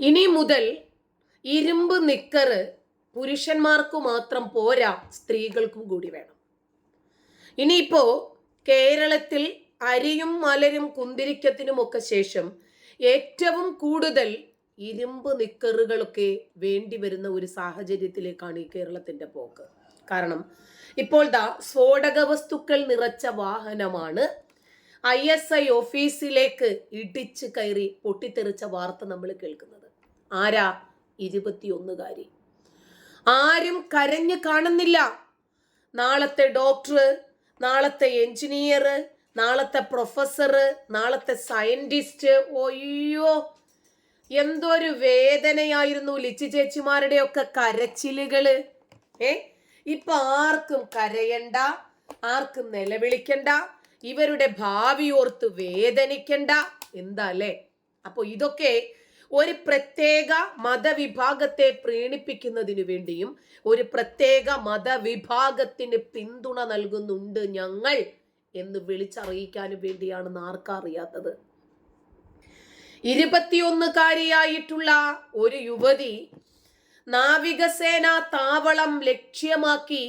ഇനി മുതൽ ഇരുമ്പ് നിക്കറ് പുരുഷന്മാർക്ക് മാത്രം പോരാ സ്ത്രീകൾക്കും കൂടി വേണം. ഇനിയിപ്പോ കേരളത്തിൽ അരിയും മലരും കുന്തിരിക്കത്തിനുമൊക്കെ ശേഷം ഏറ്റവും കൂടുതൽ ഇരുമ്പ് നിക്കറുകളൊക്കെ വേണ്ടി വരുന്ന ഒരു സാഹചര്യത്തിലേക്കാണ് ഈ കേരളത്തിന്റെ പോക്ക്. കാരണം ഇപ്പോൾ ദാ സ്ഫോടക വസ്തുക്കൾ നിറച്ച വാഹനമാണ്. ഐ എസ് ഐ ഓഫീസിലേക്ക് ഇടിച്ച് കയറി പൊട്ടിത്തെറിച്ച വാർത്ത നമ്മൾ കേൾക്കുന്നത്. ആരാ? ഇരുപത്തിയൊന്നുകാരി. ആരും കരഞ്ഞ് കാണുന്നില്ല. നാളത്തെ ഡോക്ടർ നാളത്തെ എഞ്ചിനീയർ നാളത്തെ പ്രൊഫസർ നാളത്തെ സയന്റിസ്റ്റ് ഒയ്യോ. എന്തൊരു വേദനയായിരുന്നു ലിച്ചി ചേച്ചിമാരുടെയൊക്കെ കരച്ചിലുകൾ. ഏ? ഇപ്പൊ ആർക്കും കരയണ്ട ആർക്കും നിലവിളിക്കണ്ട ഇവരുടെ ഭാവി ഓർത്ത് വേദനിക്കണ്ട. എന്താ അല്ലേ? അപ്പൊ ഇതൊക്കെ ഒരു പ്രത്യേക മതവിഭാഗത്തെ പ്രീണിപ്പിക്കുന്നതിനു വേണ്ടിയും ഒരു പ്രത്യേക മതവിഭാഗത്തിന് പിന്തുണ നൽകുന്നുണ്ട് ഞങ്ങൾ എന്ന് വിളിച്ചറിയിക്കാനും വേണ്ടിയാണ് ആർക്കറിയാത്തത് ഇരുപത്തിയൊന്നുകാരിയായിട്ടുള്ള ഒരു യുവതി നാവികസേന താവളം ലക്ഷ്യമാക്കി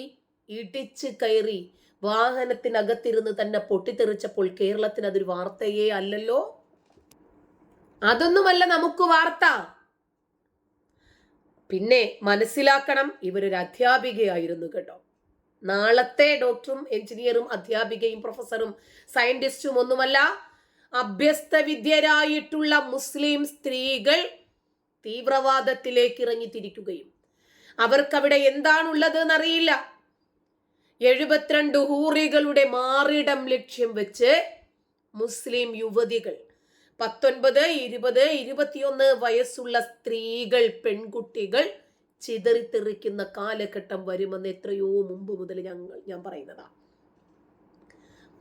ഇടിച്ച് കയറി വാഹനത്തിനകത്തിരുന്ന് തന്നെ പൊട്ടിത്തെറിച്ചപ്പോൾ കേരളത്തിന് അതൊരു വാർത്തയേ അല്ലല്ലോ. അതൊന്നുമല്ല നമുക്ക് വാർത്ത. പിന്നെ മനസ്സിലാക്കണം ഇവരൊരു അധ്യാപികയായിരുന്നു കേട്ടോ. നാളത്തെ ഡോക്ടറും എഞ്ചിനീയറും അധ്യാപികയും പ്രൊഫസറും സയന്റിസ്റ്റും ഒന്നുമല്ല അഭ്യസ്ത വിദ്യരായിട്ടുള്ള മുസ്ലിം സ്ത്രീകൾ തീവ്രവാദത്തിലേക്ക് ഇറങ്ങിത്തിരിക്കുകയും അവർക്കവിടെ എന്താണുള്ളത് എന്നറിയില്ല എഴുപത്തിരണ്ട് ഹൂറികളുടെ മാറിടം ലക്ഷ്യം വെച്ച് മുസ്ലിം യുവതികൾ പത്തൊൻപത് ഇരുപത് ഇരുപത്തിയൊന്ന് വയസ്സുള്ള സ്ത്രീകൾ പെൺകുട്ടികൾ ചിതറിത്തെറിക്കുന്ന കാലഘട്ടം വരുമെന്ന് എത്രയോ മുമ്പ് മുതൽ ഞങ്ങൾ ഞാൻ പറയുന്നതാ.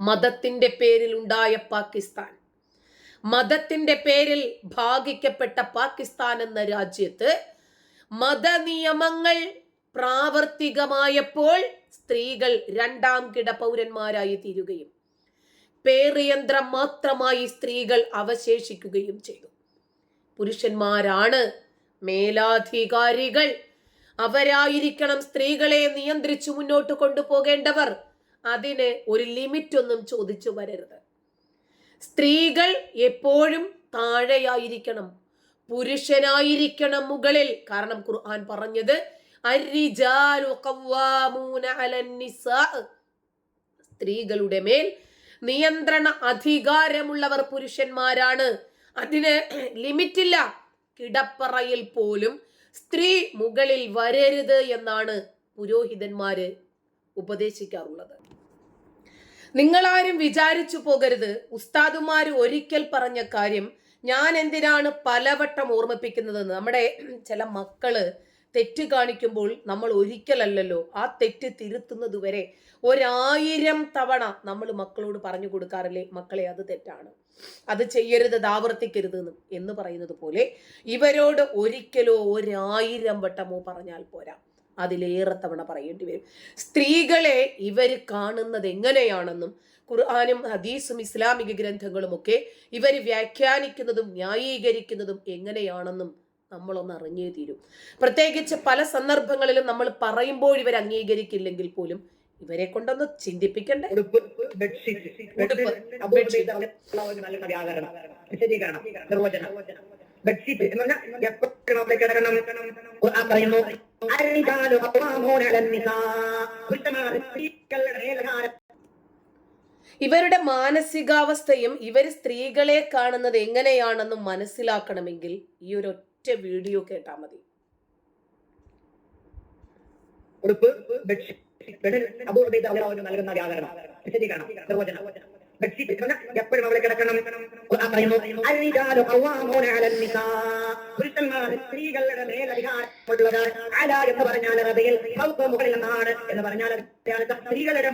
മതത്തിന്റെ പേരിൽ ഉണ്ടായ പാകിസ്ഥാൻ. മതത്തിന്റെ പേരിൽ ഭാഗിക്കപ്പെട്ട പാകിസ്ഥാൻ എന്ന രാജ്യത്ത് മതനിയമങ്ങൾ പ്രാവർത്തികമായപ്പോൾ സ്ത്രീകൾ രണ്ടാം കിട പൗരന്മാരായി തീരുകയും പേറിയന്ത്രം മാത്രമായി സ്ത്രീകൾ അവശേഷിക്കുകയും ചെയ്തു. പുരുഷന്മാരാണ് മേലാധികാരികൾ. അവരായിരിക്കണം സ്ത്രീകളെ നിയന്ത്രിച്ചു മുന്നോട്ട് കൊണ്ടുപോകേണ്ടവർ. അതിന് ഒരു ലിമിറ്റ് ഒന്നും ചോദിച്ചു വരരുത്. സ്ത്രീകൾ എപ്പോഴും താഴെയായിരിക്കണം. പുരുഷനായിരിക്കണം മുകളിൽ. കാരണം ഖുർആൻ പറഞ്ഞത്. സ്ത്രീകളുടെ മേൽ നിയന്ത്രണ അധികാരമുള്ളവർ പുരുഷന്മാരാണ്. അതിന് ലിമിറ്റില്ല. കിടപ്പറയിൽ പോലും സ്ത്രീ മുകളിൽ വരരുത് എന്നാണ് പുരോഹിതന്മാര് ഉപദേശിക്കാറുള്ളത്. നിങ്ങളാരും വിചാരിച്ചു പോകരുത്. ഉസ്താദുമാർ ഒരിക്കൽ പറഞ്ഞ കാര്യം ഞാൻ എന്തിനാണ് പലവട്ടം ഓർമ്മിപ്പിക്കുന്നതെന്ന്. നമ്മുടെ ചില മക്കൾ തെറ്റ് കാണിക്കുമ്പോൾ നമ്മൾ ഒരിക്കലല്ലല്ലോ ആ തെറ്റ് തിരുത്തുന്നത് വരെ ഒരായിരം തവണ നമ്മൾ മക്കളോട് പറഞ്ഞു കൊടുക്കാറില്ലേ മക്കളെ അത് തെറ്റാണ്. അത് ചെയ്യരുത് ആവർത്തിക്കരുത് എന്ന് പറയുന്നത് പോലെ ഇവരോട് ഒരിക്കലോ ഒരായിരം വട്ടമോ പറഞ്ഞാൽ പോരാ. അതിലേറെ തവണ പറയേണ്ടി വരും. സ്ത്രീകളെ ഇവർ കാണുന്നത് എങ്ങനെയാണെന്നും ഖുർആാനും ഹദീസും ഇസ്ലാമിക ഗ്രന്ഥങ്ങളുമൊക്കെ ഇവർ വ്യാഖ്യാനിക്കുന്നതും ന്യായീകരിക്കുന്നതും എങ്ങനെയാണെന്നും നമ്മളൊന്ന് അറിഞ്ഞേ തീരും. പ്രത്യേകിച്ച് പല സന്ദർഭങ്ങളിലും നമ്മൾ പറയുമ്പോൾ ഇവർ അംഗീകരിക്കില്ലെങ്കിൽ പോലും ഇവരെ കൊണ്ടൊന്ന് ചിന്തിപ്പിക്കണ്ടേ? ഇവരുടെ മാനസികാവസ്ഥയും ഇവർ സ്ത്രീകളെ കാണുന്നത് എങ്ങനെയാണെന്ന് മനസ്സിലാക്കണമെങ്കിൽ ഈ ഒരു ഒറ്റ വീഡിയോ കേട്ടാൽ മതി. നൽകുന്ന കിടക്കണം. സ്ത്രീകളുടെ എന്ന് പറഞ്ഞാൽ മുകളിൽ എന്ന് പറഞ്ഞാൽ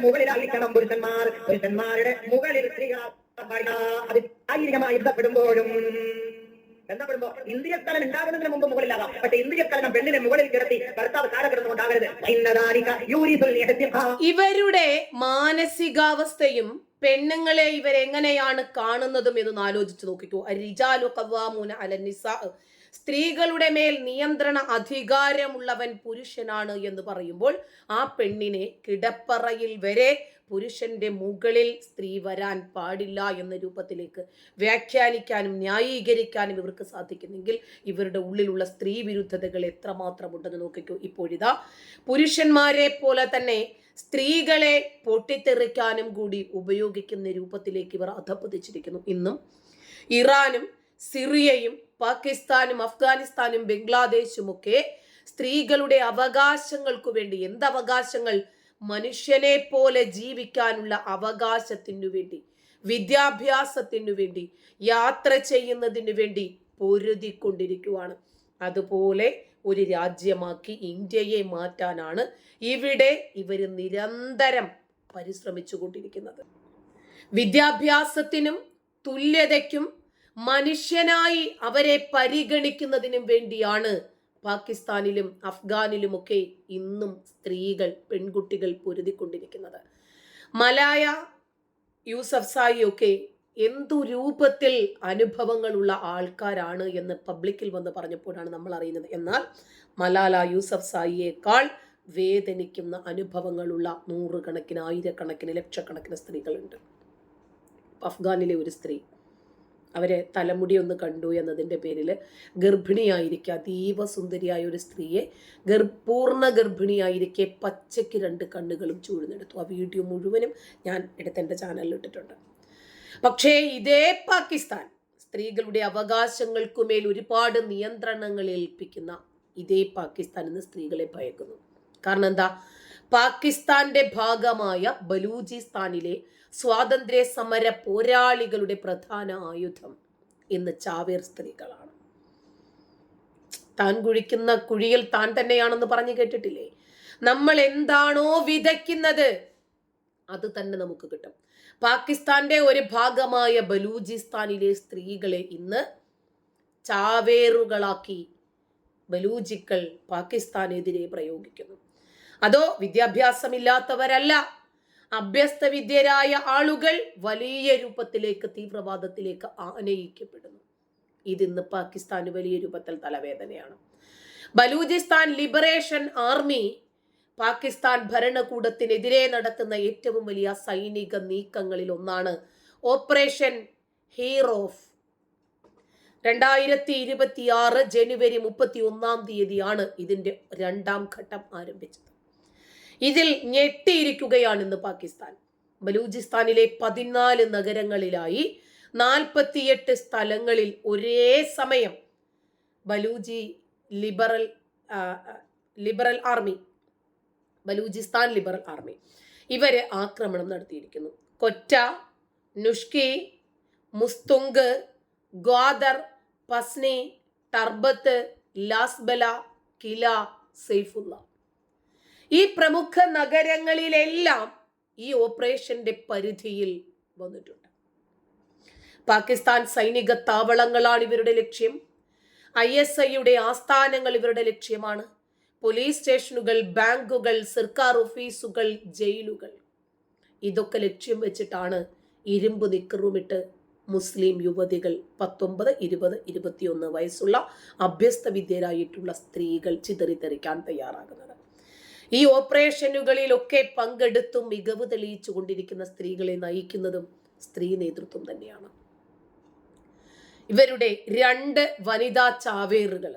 മുകളിലായിരിക്കണം പുരുഷന്മാർ. പുരുഷന്മാരുടെ മുകളിൽ സ്ത്രീകൾ ബന്ധപ്പെടുമ്പോ ഇന്ദ്രിയസ്ഥലം ഉണ്ടാകുന്നതിന് മുമ്പ് മുകളിലാകാം. പക്ഷെ ഇന്ദ്രിയസ്ഥലം പെണ്ണിനെ മുകളിൽ കിടത്തി ഭർത്താവ് താഴെ കിടന്നുകൊണ്ടാകരുത്. ഇവരുടെ മാനസികാവസ്ഥയും പെണ്ണുങ്ങളെ ഇവരെങ്ങനെയാണ് കാണുന്നതും എന്ന് ആലോചിച്ച് നോക്കിക്കോ. റിജാലു സ്ത്രീകളുടെ മേൽ നിയന്ത്രണ അധികാരമുള്ളവൻ പുരുഷനാണ് എന്ന് പറയുമ്പോൾ ആ പെണ്ണിനെ കിടപ്പറയിൽ വരെ പുരുഷന്റെ മുകളിൽ സ്ത്രീ വരാൻ പാടില്ല എന്ന രൂപത്തിലേക്ക് വ്യാഖ്യാനിക്കാനും ന്യായീകരിക്കാനും ഇവർക്ക് സാധിക്കുന്നെങ്കിൽ ഇവരുടെ ഉള്ളിലുള്ള സ്ത്രീ വിരുദ്ധതകൾ എത്രമാത്രമുണ്ടെന്ന് നോക്കിക്കോ. ഇപ്പോഴിതാ പുരുഷന്മാരെ പോലെ തന്നെ സ്ത്രീകളെ പൊട്ടിത്തെറിക്കാനും കൂടി ഉപയോഗിക്കുന്ന രൂപത്തിലേക്ക് ഇവർ അധപ്പതിച്ചിരിക്കുന്നു ഇന്നും ഇറാനും സിറിയയും പാകിസ്ഥാനും അഫ്ഗാനിസ്ഥാനും ബംഗ്ലാദേശും ഒക്കെ സ്ത്രീകളുടെ അവകാശങ്ങൾക്കു വേണ്ടി എന്ത് അവകാശങ്ങൾ മനുഷ്യനെ പോലെ ജീവിക്കാനുള്ള അവകാശത്തിനു വേണ്ടി വിദ്യാഭ്യാസത്തിനു വേണ്ടി യാത്ര ചെയ്യുന്നതിനു വേണ്ടി പൊരുതിക്കൊണ്ടിരിക്കുവാണ്. അതുപോലെ ഒരു രാജ്യമാക്കി ഇന്ത്യയെ മാറ്റാനാണ് ഇവിടെ ഇവർ നിരന്തരം പരിശ്രമിച്ചു കൊണ്ടിരിക്കുന്നത് വിദ്യാഭ്യാസത്തിനും തുല്യതയ്ക്കും മനുഷ്യനായി അവരെ പരിഗണിക്കുന്നതിനും വേണ്ടിയാണ് പാകിസ്ഥാനിലും അഫ്ഗാനിലുമൊക്കെ ഇന്നും സ്ത്രീകൾ പെൺകുട്ടികൾ പൊരുതിക്കൊണ്ടിരിക്കുന്നത്. മലായ യൂസഫ് സായിയൊക്കെ എന്തു രൂപത്തിൽ അനുഭവങ്ങളുള്ള ആൾക്കാരാണ് എന്ന് പബ്ലിക്കിൽ വന്ന് പറഞ്ഞപ്പോഴാണ് നമ്മൾ അറിയുന്നത്. എന്നാൽ മലാല യൂസഫ് സായിയേക്കാൾ വേദനിക്കുന്ന അനുഭവങ്ങളുള്ള നൂറുകണക്കിന് ആയിരക്കണക്കിന് ലക്ഷക്കണക്കിന് സ്ത്രീകളുണ്ട്. അഫ്ഗാനിലെ ഒരു സ്ത്രീ അവരെ തലമുടി ഒന്ന് കണ്ടു എന്നതിന്റെ പേരിൽ ഗർഭിണിയായിരിക്കുക. അതീവ സുന്ദരിയായ ഒരു സ്ത്രീയെ ഗർ ഗർഭിണിയായിരിക്കെ പച്ചയ്ക്ക് രണ്ട് കണ്ണുകളും ചൂഴ്ന്നെടുത്തു. ആ വീഡിയോ മുഴുവനും ഞാൻ എടുത്ത് എന്റെ ചാനലിൽ ഇട്ടിട്ടുണ്ട്. പക്ഷേ ഇതേ പാകിസ്ഥാൻ സ്ത്രീകളുടെ അവകാശങ്ങൾക്കുമേൽ ഒരുപാട് നിയന്ത്രണങ്ങൾ ഏൽപ്പിക്കുന്ന ഇതേ പാകിസ്ഥാൻ ഇന്ന് സ്ത്രീകളെ ഭയക്കുന്നു. കാരണം എന്താ? പാകിസ്ഥാന്റെ ഭാഗമായ ബലൂചിസ്ഥാനിലെ സ്വാതന്ത്ര്യ സമര പോരാളികളുടെ പ്രധാന ആയുധം ഇന്ന് ചാവേർ സ്ത്രീകളാണ്. താൻ കുഴിക്കുന്ന കുഴിയിൽ താൻ തന്നെയാണെന്ന് പറഞ്ഞു കേട്ടിട്ടില്ലേ? നമ്മൾ എന്താണോ വിതയ്ക്കുന്നത് അത് തന്നെ നമുക്ക് കിട്ടും. പാകിസ്ഥാന്റെ ഒരു ഭാഗമായ ബലൂചിസ്ഥാനിലെ സ്ത്രീകളെ ഇന്ന് ചാവേറുകളാക്കി ബലൂജിക്കൾ പാകിസ്ഥാനെതിരെ പ്രയോഗിക്കുന്നു. അതോ വിദ്യാഭ്യാസമില്ലാത്തവരല്ല അഭ്യസ്ത വിദ്യരായ ആളുകൾ വലിയ രൂപത്തിലേക്ക് തീവ്രവാദത്തിലേക്ക് ആനയിക്കപ്പെടുന്നു ഇതിന്ന് പാകിസ്ഥാന് വലിയ രൂപത്തിൽ തലവേദനയാണ്. ബലൂചിസ്ഥാൻ ലിബറേഷൻ ആർമി പാകിസ്ഥാൻ ഭരണകൂടത്തിനെതിരെ നടത്തുന്ന ഏറ്റവും വലിയ സൈനിക നീക്കങ്ങളിൽ ഒന്നാണ് ഓപ്പറേഷൻ ഹീറോഫ് രണ്ടായിരത്തി ഇരുപത്തി ആറ് ജനുവരി മുപ്പത്തി ഒന്നാം തീയതിയാണ് ഇതിന്റെ രണ്ടാം ഘട്ടം ആരംഭിച്ചത്. ഇതിൽ ഞെട്ടിയിരിക്കുകയാണ് ഇന്ന് പാകിസ്ഥാൻ. ബലൂചിസ്ഥാനിലെ പതിനാല് നഗരങ്ങളിലായി നാൽപ്പത്തിയെട്ട് സ്ഥലങ്ങളിൽ ഒരേ സമയം Balochi liberal liberal army Balochistan liberal army ഇവരെ ആക്രമണം നടത്തിയിരിക്കുന്നു. കൊറ്റ നുഷ്കി മുസ്തുങ്ക് ഗ്വാദർ പസ്നി ടർബത്ത് ലാസ്ബല കില സെയ്ഫുള്ള. ഈ പ്രമുഖ നഗരങ്ങളിലെല്ലാം ഈ ഓപ്പറേഷന്റെ പരിധിയിൽ വന്നിട്ടുണ്ട്. പാകിസ്ഥാൻ സൈനിക താവളങ്ങളാണ് ഇവരുടെ ലക്ഷ്യം. ഐ എസ് ഐയുടെ ആസ്ഥാനങ്ങൾ ഇവരുടെ ലക്ഷ്യമാണ്. പോലീസ് സ്റ്റേഷനുകൾ ബാങ്കുകൾ സർക്കാർ ഓഫീസുകൾ ജയിലുകൾ. ഇതൊക്കെ ലക്ഷ്യം വെച്ചിട്ടാണ് ഇരുമ്പ് നിക്കറുമിട്ട് മുസ്ലിം യുവതികൾ പത്തൊമ്പത് ഇരുപത് ഇരുപത്തിയൊന്ന് വയസ്സുള്ള അഭ്യസ്ത വിദ്യരായിട്ടുള്ള സ്ത്രീകൾ ചിതറിത്തെറിക്കാൻ തയ്യാറാകുന്നത്. ഈ ഓപ്പറേഷനുകളിലൊക്കെ പങ്കെടുത്തും മികവ് തെളിയിച്ചു കൊണ്ടിരിക്കുന്ന സ്ത്രീകളെ നയിക്കുന്നതും സ്ത്രീ നേതൃത്വം തന്നെയാണ്. ഇവരുടെ രണ്ട് വനിതാ ചാവേറുകൾ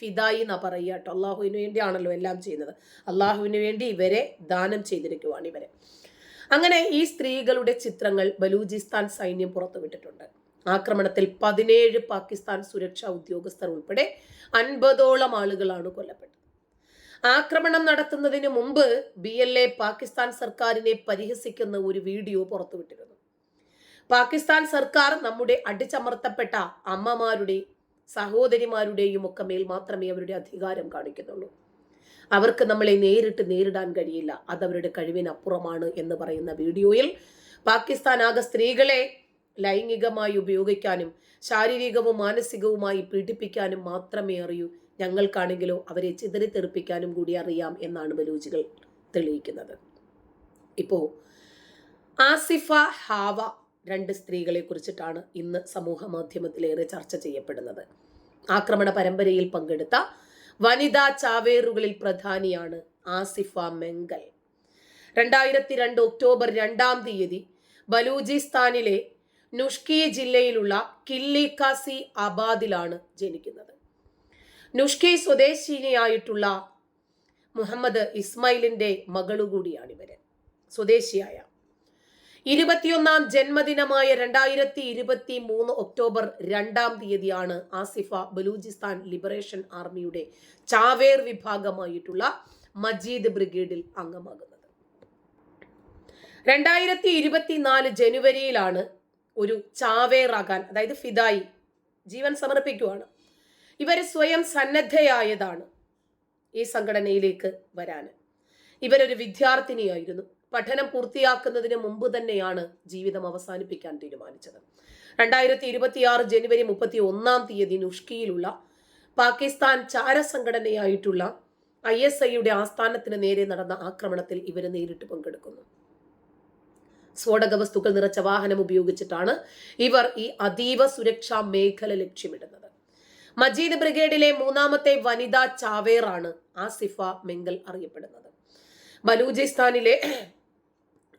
ഫിദായി എന്നാ പറയുക അള്ളാഹുവിന് വേണ്ടിയാണല്ലോ എല്ലാം ചെയ്യുന്നത്. അള്ളാഹുവിന് വേണ്ടി ഇവരെ ദാനം ചെയ്തിരിക്കുവാണ് ഇവരെ. അങ്ങനെ ഈ സ്ത്രീകളുടെ ചിത്രങ്ങൾ ബലൂചിസ്ഥാൻ സൈന്യം പുറത്തുവിട്ടിട്ടുണ്ട്. ആക്രമണത്തിൽ പതിനേഴ് പാകിസ്ഥാൻ സുരക്ഷാ ഉദ്യോഗസ്ഥർ ഉൾപ്പെടെ അൻപതോളം ആളുകളാണ് കൊല്ലപ്പെട്ടത്. ആക്രമണം നടത്തുന്നതിന് മുമ്പ് ബി എൽ എ പാകിസ്ഥാൻ സർക്കാരിനെ പരിഹസിക്കുന്ന ഒരു വീഡിയോ പുറത്തുവിട്ടിരുന്നു. പാകിസ്ഥാൻ സർക്കാർ നമ്മുടെ അടിച്ചമർത്തപ്പെട്ട അമ്മമാരുടെ സഹോദരിമാരുടെയും ഒക്കെ മേൽ മാത്രമേ അവരുടെ അധികാരം കാണിക്കുന്നുള്ളൂ. അവർക്ക് നമ്മളെ നേരിട്ട് നേരിടാൻ കഴിയില്ല. അതവരുടെ കഴിവിനപ്പുറമാണ് എന്ന് പറയുന്ന വീഡിയോയിൽ പാകിസ്ഥാൻ ആകെ സ്ത്രീകളെ ലൈംഗികമായി ഉപയോഗിക്കാനും ശാരീരികവും മാനസികവുമായി പീഡിപ്പിക്കാനും മാത്രമേ അറിയൂ. ഞങ്ങൾക്കാണെങ്കിലോ അവരെ ചിതറിത്തെറിപ്പിക്കാനും കൂടി അറിയാം എന്നാണ് ബലൂജികൾ തെളിയിക്കുന്നത്. ഇപ്പോ ആസിഫ ഹാവ രണ്ട് സ്ത്രീകളെ കുറിച്ചിട്ടാണ് ഇന്ന് സമൂഹ മാധ്യമത്തിലേറെ ചർച്ച ചെയ്യപ്പെടുന്നത്. ആക്രമണ പരമ്പരയിൽ പങ്കെടുത്ത വനിതാ ചാവേറുകളിൽ പ്രധാനിയാണ് ആസിഫ മെങ്കൽ. രണ്ടായിരത്തി രണ്ട് ഒക്ടോബർ രണ്ടാം തീയതി ബലൂചിസ്ഥാനിലെ നുഷ്കി ജില്ലയിലുള്ള കില്ലിക്കാസി ആബാദിലാണ് ജനിക്കുന്നത്. നുഷ്കി സ്വദേശിനിയായിട്ടുള്ള മുഹമ്മദ് ഇസ്മായിലിന്റെ മകളുകൂടിയാണ് ഇവർ സ്വദേശിയായ ഇരുപത്തിയൊന്നാം ജന്മദിനമായ രണ്ടായിരത്തി ഇരുപത്തി മൂന്ന് ഒക്ടോബർ രണ്ടാം തീയതിയാണ് ആസിഫ ബലൂചിസ്ഥാൻ ലിബറേഷൻ ആർമിയുടെ ചാവേർ വിഭാഗമായിട്ടുള്ള മജീദ് ബ്രിഗേഡിൽ അംഗമാകുന്നത്. രണ്ടായിരത്തി ഇരുപത്തിനാല് ജനുവരിയിലാണ് ഒരു ചാവേറാകാൻ അതായത് ഫിദായി ജീവൻ സമർപ്പിക്കുവാണ്. ഇവർ സ്വയം സന്നദ്ധയായതാണ് ഈ സംഘടനയിലേക്ക് വരാൻ ഇവരൊരു വിദ്യാർത്ഥിനിയായിരുന്നു. പഠനം പൂർത്തിയാക്കുന്നതിന് മുമ്പ് തന്നെയാണ് ജീവിതം അവസാനിപ്പിക്കാൻ തീരുമാനിച്ചത്. രണ്ടായിരത്തി ഇരുപത്തിയാറ് ജനുവരി മുപ്പത്തി ഒന്നാം തീയതി നുഷ്കിയിലുള്ള പാകിസ്ഥാൻ ചാരസംഘടനയായിട്ടുള്ള ഐ എസ് ഐയുടെ ആസ്ഥാനത്തിന് നേരെ നടന്ന ആക്രമണത്തിൽ ഇവർ നേരിട്ട് പങ്കെടുക്കുന്നു. സ്ഫോടക വസ്തുക്കൾ നിറച്ച വാഹനം ഉപയോഗിച്ചിട്ടാണ് ഇവർ ഈ അതീവ സുരക്ഷാ മേഖല ലക്ഷ്യമിടുന്നത്. മജീദ് ബ്രിഗേഡിലെ മൂന്നാമത്തെ വനിതാ ചാവേറാണ് ആസിഫ മെങ്കൽ അറിയപ്പെടുന്നത്. ബലൂചിസ്ഥാനിലെ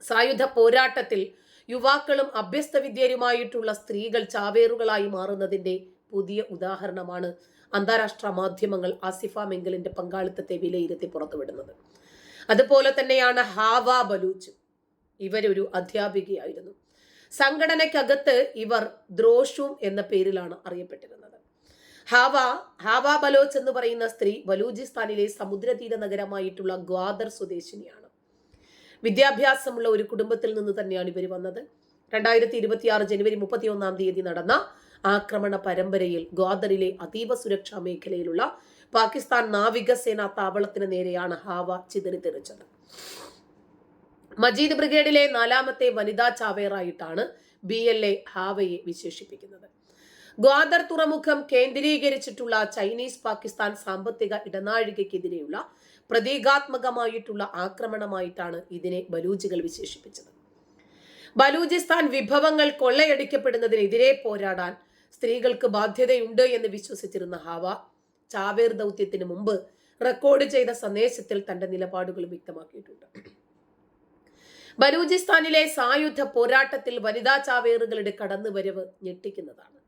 സായുധ പോരാട്ടത്തിൽ യുവാക്കളും അഭ്യസ്ത വിദ്യരുമായിട്ടുള്ള സ്ത്രീകൾ ചാവേറുകളായി മാറുന്നതിന്റെ പുതിയ ഉദാഹരണമാണ് അന്താരാഷ്ട്ര മാധ്യമങ്ങൾ ആസിഫ മെങ്കലിന്റെ പങ്കാളിത്തത്തെ വിലയിരുത്തി പുറത്തുവിടുന്നത്. അതുപോലെ തന്നെയാണ് ഹാവ ബലൂച്ച്. ഇവരൊരു അധ്യാപികയായിരുന്നു. സംഘടനയ്ക്കകത്ത് ഇവർ ദ്രോഷും എന്ന പേരിലാണ് അറിയപ്പെട്ടിരുന്നത്. ഹാവ ഹാവ ബലോച്ച് എന്ന് പറയുന്ന സ്ത്രീ ബലൂചിസ്ഥാനിലെ സമുദ്രതീര നഗരമായിട്ടുള്ള ഗ്വാദർ സ്വദേശിനിയാണ്. വിദ്യാഭ്യാസമുള്ള ഒരു കുടുംബത്തിൽ നിന്ന് തന്നെയാണ് ഇവർ വന്നത്. രണ്ടായിരത്തി ഇരുപത്തി ആറ് ജനുവരി മുപ്പത്തി ഒന്നാം തീയതി നടന്ന ആക്രമണ പരമ്പരയിൽ ഗ്വാദറിലെ അതീവ സുരക്ഷാ മേഖലയിലുള്ള പാകിസ്ഥാൻ നാവികസേന താവളത്തിന് നേരെയാണ് ഹാവ ചിതറിത്തെറിച്ചത്. മജീദ് ബ്രിഗേഡിലെ നാലാമത്തെ വനിതാ ചാവേറായിട്ടാണ് ബി എൽ എ ഹാവയെ വിശേഷിപ്പിക്കുന്നത്. ഗ്വാദർ തുറമുഖം കേന്ദ്രീകരിച്ചിട്ടുള്ള ചൈനീസ് പാകിസ്ഥാൻ സാമ്പത്തിക ഇടനാഴികയ്ക്കെതിരെയുള്ള പ്രതീകാത്മകമായിട്ടുള്ള ആക്രമണമായിട്ടാണ് ഇതിനെ ബലൂജികൾ വിശേഷിപ്പിച്ചത്. ബലൂചിസ്ഥാൻ വിഭവങ്ങൾ കൊള്ളയടിക്കപ്പെടുന്നതിനെതിരെ പോരാടാൻ സ്ത്രീകൾക്ക് ബാധ്യതയുണ്ട് എന്ന് വിശ്വസിച്ചിരുന്ന ഹാവ ചാവേർ ദൗത്യത്തിന് മുമ്പ് റെക്കോർഡ് ചെയ്ത സന്ദേശത്തിൽ തന്റെ നിലപാടുകൾ വ്യക്തമാക്കിയിട്ടുണ്ട്. ബലൂചിസ്ഥാനിലെ സായുധ പോരാട്ടത്തിൽ വനിതാ ചാവേറുകളുടെ കടന്നുവരവ് ഞെട്ടിക്കുന്നതാണ്.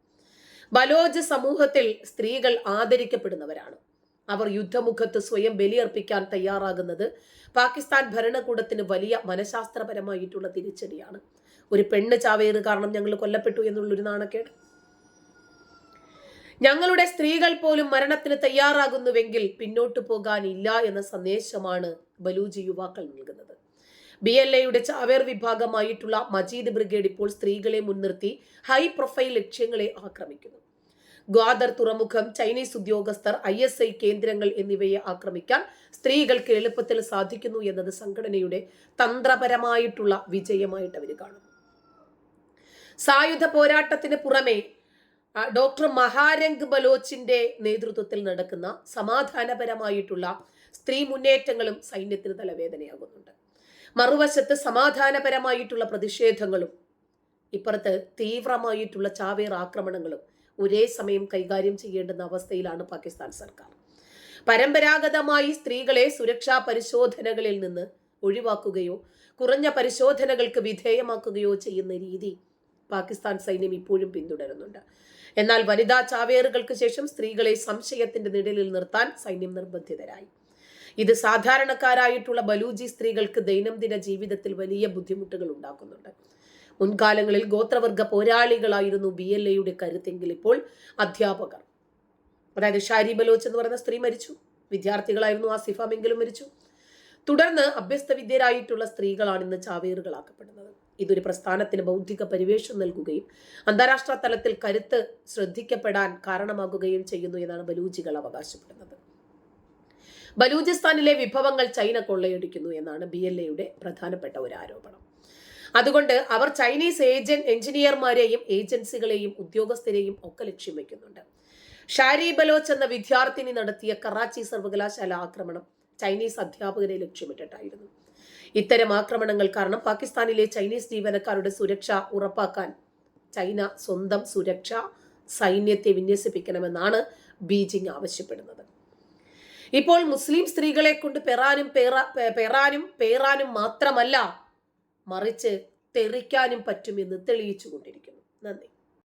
ബലോജ് സമൂഹത്തിൽ സ്ത്രീകൾ ആദരിക്കപ്പെടുന്നവരാണ്. അവർ യുദ്ധമുഖത്ത് സ്വയം ബലിയർപ്പിക്കാൻ തയ്യാറാകുന്നത് പാകിസ്ഥാൻ ഭരണകൂടത്തിന് വലിയ മനഃശാസ്ത്രപരമായിട്ടുള്ള തിരിച്ചടിയാണ്. ഒരു പെണ്ണ് ചാവേറ് കാരണം ഞങ്ങൾ കൊല്ലപ്പെട്ടു എന്നുള്ളൊരു നാണക്കേട്. ഞങ്ങളുടെ സ്ത്രീകൾ പോലും മരണത്തിന് തയ്യാറാകുന്നുവെങ്കിൽ പിന്നോട്ടു പോകാനില്ല എന്ന സന്ദേശമാണ് ബലൂജി യുവാക്കൾ നൽകുന്നത്. ബി എൽ എയുടെ ചാവേർ വിഭാഗമായിട്ടുള്ള മജീദ് ബ്രിഗേഡ് ഇപ്പോൾ സ്ത്രീകളെ മുൻനിർത്തി ഹൈ പ്രൊഫൈൽ ലക്ഷ്യങ്ങളെ ആക്രമിക്കുന്നു. ഗ്വാദർ തുറമുഖം ചൈനീസ് ഉദ്യോഗസ്ഥർ ഐ എസ് ഐ കേന്ദ്രങ്ങൾ എന്നിവയെ ആക്രമിക്കാൻ സ്ത്രീകൾക്ക് എളുപ്പത്തിൽ സാധിക്കുന്നു എന്നത് സംഘടനയുടെ തന്ത്രപരമായിട്ടുള്ള വിജയമായിട്ട് അവർ കാണുന്നു. സായുധ പോരാട്ടത്തിന് പുറമെ ഡോക്ടർ മഹാരംഗ് ബലോച്ചിന്റെ നേതൃത്വത്തിൽ നടക്കുന്ന സമാധാനപരമായിട്ടുള്ള സ്ത്രീ മുന്നേറ്റങ്ങളും സൈന്യത്തിന് തലവേദനയാകുന്നുണ്ട്. മറുവശത്ത് സമാധാനപരമായിട്ടുള്ള പ്രതിഷേധങ്ങളും ഇപ്പുറത്ത് തീവ്രമായിട്ടുള്ള ചാവേർ ആക്രമണങ്ങളും ഒരേ സമയം കൈകാര്യം ചെയ്യേണ്ടുന്ന അവസ്ഥയിലാണ് പാകിസ്ഥാൻ സർക്കാർ. പരമ്പരാഗതമായി സ്ത്രീകളെ സുരക്ഷാ പരിശോധനകളിൽ നിന്ന് ഒഴിവാക്കുകയോ കുറഞ്ഞ പരിശോധനകൾക്ക് വിധേയമാക്കുകയോ ചെയ്യുന്ന രീതി പാകിസ്ഥാൻ സൈന്യം ഇപ്പോഴും പിന്തുടരുന്നുണ്ട്. എന്നാൽ വനിതാ ചാവേറുകൾക്ക് ശേഷം സ്ത്രീകളെ സംശയത്തിന്റെ നിഴലിൽ നിർത്താൻ സൈന്യം നിർബന്ധിതരായി. ഇത് സാധാരണക്കാരായിട്ടുള്ള ബലൂജി സ്ത്രീകൾക്ക് ദൈനംദിന ജീവിതത്തിൽ വലിയ ബുദ്ധിമുട്ടുകൾ ഉണ്ടാക്കുന്നുണ്ട്. മുൻകാലങ്ങളിൽ ഗോത്രവർഗ പോരാളികളായിരുന്നു ബി എൽ എയുടെ കരുത്തെങ്കിൽ ഇപ്പോൾ അധ്യാപകർ. അതായത് ഷാരി ബലോച്ച് എന്ന് പറയുന്ന സ്ത്രീ മരിച്ചു. വിദ്യാർത്ഥികളായിരുന്നു ആസിഫ മെങ്കിലും മരിച്ചു. തുടർന്ന് അഭ്യസ്തവിദ്യരായിട്ടുള്ള സ്ത്രീകളാണ് ഇന്ന് ചാവേറുകളാക്കപ്പെടുന്നത്. ഇതൊരു പ്രസ്ഥാനത്തിന് ബൗദ്ധിക പരിവേഷം നൽകുകയും അന്താരാഷ്ട്ര തലത്തിൽ കരുത്ത് ശ്രദ്ധിക്കപ്പെടാൻ കാരണമാകുകയും ചെയ്യുന്നു എന്നാണ് ബലൂജികൾ അവകാശപ്പെടുന്നത്. ബലൂചിസ്ഥാനിലെ വിഭവങ്ങൾ ചൈന കൊള്ളയടിക്കുന്നു എന്നാണ് ബി എൽ എയുടെ പ്രധാനപ്പെട്ട ഒരു ആരോപണം. അതുകൊണ്ട് അവർ ചൈനീസ് ഏജന്റ് എഞ്ചിനീയർമാരെയും ഏജൻസികളെയും ഉദ്യോഗസ്ഥരെയും ഒക്കെ ലക്ഷ്യം വെക്കുന്നുണ്ട്. ഷാരി ബലോച്ച് എന്ന വിദ്യാർത്ഥിനി നടത്തിയ കറാച്ചി സർവകലാശാല ആക്രമണം ചൈനീസ് അധ്യാപകരെ ലക്ഷ്യമിട്ടിട്ടായിരുന്നു. ഇത്തരം ആക്രമണങ്ങൾ കാരണം പാകിസ്ഥാനിലെ ചൈനീസ് ജീവനക്കാരുടെ സുരക്ഷ ഉറപ്പാക്കാൻ ചൈന സ്വന്തം സുരക്ഷ സൈന്യത്തെ വിന്യസിപ്പിക്കണമെന്നാണ് ബീജിംഗ് ആവശ്യപ്പെടുന്നത്. ഇപ്പോൾ മുസ്ലിം സ്ത്രീകളെ കൊണ്ട് പെറാനും പെറാനും പേറാനും മാത്രമല്ല മറിച്ച് തെറിക്കാനും പറ്റുമെന്ന് തെളിയിച്ചു കൊണ്ടിരിക്കുന്നു നന്ദി.